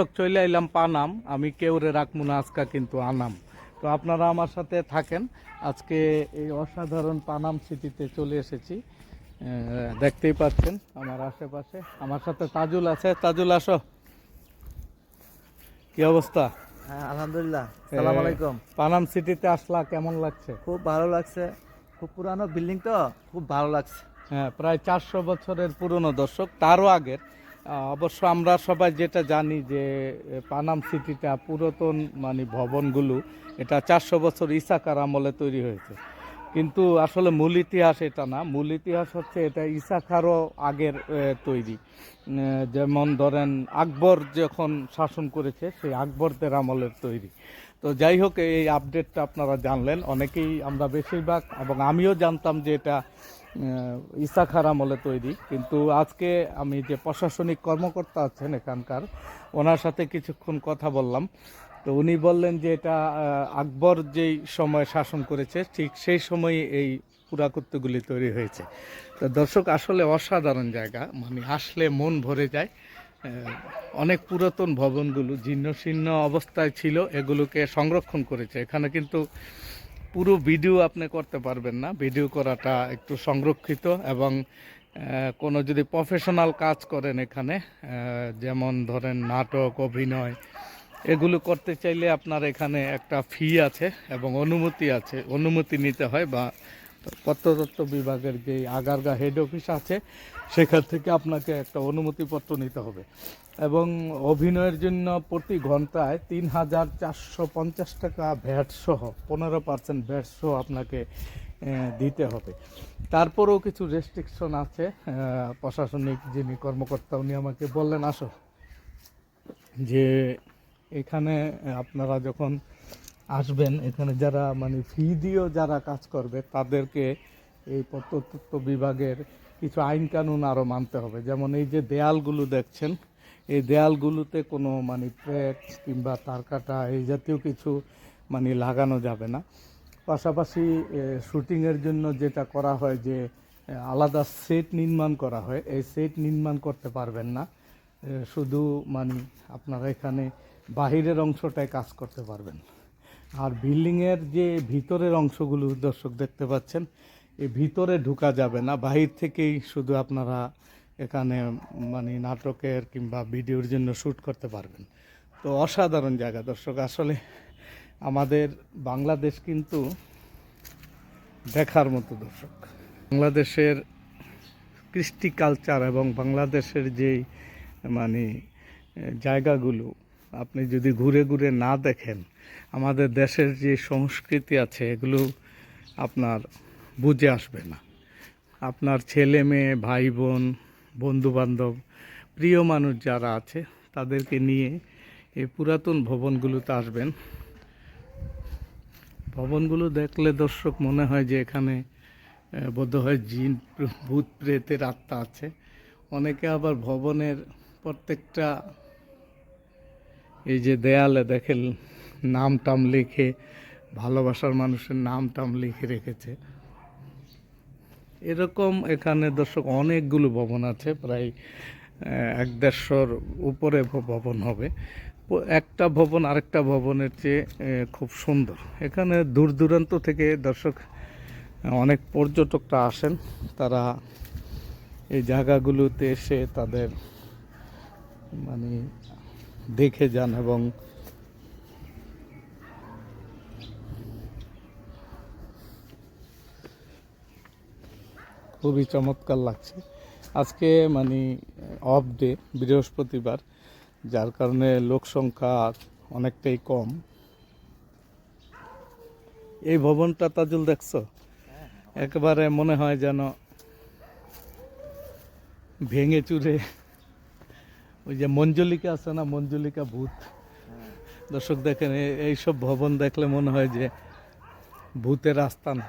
চলে এলাম পানাম। আমি কেউরে রাখব না আজকা কিন্তু আনাম। তো আপনারা আমার সাথে থাকেন। আজকে এই অসাধারণ পানাম সিটিতে চলে এসেছি। দেখতেই পাচ্ছেন আমার আশেপাশে। আমার সাথে তাজুল আছে। তাজুল আসো। কি অবস্থা? হ্যাঁ আলহামদুলিল্লাহ। সালাম আলাইকুম। পানাম সিটিতে আসলা কেমন লাগছে? খুব ভালো লাগছে। খুব পুরানো বিল্ডিং তো খুব ভালো লাগছে। হ্যাঁ প্রায় চারশো বছরের পুরনো দর্শক তারও আগের। অবশ্য আমরা সবাই যেটা জানি যে পানাম সিটিটা পুরাতন মানে ভবনগুলো, এটা চারশো বছর ইসাকার আমলে তৈরি হয়েছে। কিন্তু আসলে মূল ইতিহাস এটা না। মূল ইতিহাস হচ্ছে এটা ইসাকারও আগের তৈরি। যেমন ধরেন আকবর যখন শাসন করেছে, সেই আকবরদের আমলের তৈরি। তো যাই হোক, এই আপডেটটা আপনারা জানলেন। অনেকেই আমরা বেশিরভাগ, এবং আমিও জানতাম যে এটা ইসাখার আমলে তৈরি। কিন্তু আজকে আমি যে প্রশাসনিক কর্মকর্তা আছেন এখানকার, ওনার সাথে কিছুক্ষণ কথা বললাম। তো উনি বললেন যে এটা আকবর যেই সময় শাসন করেছে, ঠিক সেই সময় এই পুরাকৃত্যগুলি তৈরি হয়েছে। তো দর্শক, আসলে অসাধারণ জায়গা। মানে আসলে মন ভরে যায়। অনেক পুরাতন ভবনগুলো জীর্ণ শীর্ণ অবস্থায় ছিল, এগুলোকে সংরক্ষণ করেছে। এখানে কিন্তু পুরো ভিডিও আপনি করতে পারবেন না। ভিডিও করাটা একটু সংরক্ষিত এবং কোনো যদি প্রফেশনাল কাজ করেন এখানে যেমন ধরেন নাটক, অভিনয়, এগুলো করতে চাইলে আপনার এখানে একটা ফি আছে এবং অনুমতি আছে। অনুমতি নিতে হয় বা প্রত্নতত্ত্ব বিভাগের যে আগারগা হেড অফিস আছে, সেখান থেকে আপনাকে একটা অনুমতিপত্র নিতে হবে। এবং অভিনয়ের জন্য প্রতি ঘন্টায় তিন হাজার চারশো পঞ্চাশ টাকা ভ্যাট সহ, পনেরো পার্সেন্ট ভ্যাট সহ আপনাকে দিতে হবে। তারপরেও কিছু রেস্ট্রিকশন আছে প্রশাসনিক যিনি কর্মকর্তা উনি আমাকে বললেন, আসো। যে এখানে আপনারা যখন আসবেন, এখানে যারা মানে ফি দিয়েও যারা কাজ করবে, তাদেরকে এই প্রত্নতত্ত্ব বিভাগের কিছু আইন কানুন আরও মানতে হবে। যেমন এই যে দেয়ালগুলো দেখছেন, এই দেয়ালগুলোতে কোনো মানে প্লেট কিংবা তার কাটা এই জাতীয় কিছু মানে লাগানো যাবে না। পাশাপাশি শুটিংয়ের জন্য যেটা করা হয় যে আলাদা সেট নির্মাণ করা হয়। এই সেট নির্মাণ করতে পারবেন না। শুধু মানে আপনারা এখানে বাহিরের অংশটায় কাজ করতে পারবেন। আর বিল্ডিংয়ের যে ভিতরের অংশগুলো দর্শক দেখতে পাচ্ছেন, এই ভিতরে ঢুকা যাবে না। বাহির থেকেই শুধু আপনারা এখানে মানে নাটকের কিংবা ভিডিওর জন্য শ্যুট করতে পারবেন। তো অসাধারণ জায়গা দর্শক। আসলে আমাদের বাংলাদেশ কিন্তু দেখার মতো দর্শক। বাংলাদেশের কৃষ্টি কালচার এবং বাংলাদেশের যেই মানে জায়গাগুলো আপনি যদি ঘুরে ঘুরে না দেখেন, আমাদের দেশের যে সংস্কৃতি আছে, এগুলো আপনার বুঝে আসবে না। আপনার ছেলে মেয়ে, ভাই বোন, বন্ধু বান্ধব, প্রিয় মানুষ যারা আছে, তাদেরকে নিয়ে এই পুরাতন ভবনগুলোতে আসবেন। ভবনগুলো দেখলে দর্শক মনে হয় যে এখানে বোধহয় জিন, ভূত প্রেতের আত্মা আছে। অনেকে আবার ভবনের প্রত্যেকটা এই যে দেয়ালে দেখেন নাম টাম লিখে, ভালোবাসার মানুষের নাম টাম লিখে রেখেছে। এরকম এখানে দর্শক অনেকগুলো ভবন আছে, প্রায় এক দেড়শোর উপরে ভবন হবে। একটা ভবন আরেকটা ভবনের চেয়ে খুব সুন্দর। এখানে দূর দূরান্ত থেকে দর্শক, অনেক পর্যটকরা আসেন। তারা এই জায়গাগুলোতে এসে তাদের মানে দেখে যান এবং খুবই চমৎকার লাগছে। আজকে মানে অফ ডে বৃহস্পতিবার যার কারণে লোক সংখ্যা অনেকটাই কম। এই ভবনটা তাজুল দেখছ? একেবারে মনে হয় যেন ভেঙে চুরে ওই যে মঞ্জুলিকা আছে না মঞ্জুলিকা ভূত। দর্শক দেখেন এই এইসব ভবন দেখলে মনে হয় যে ভূতের আস্তানা।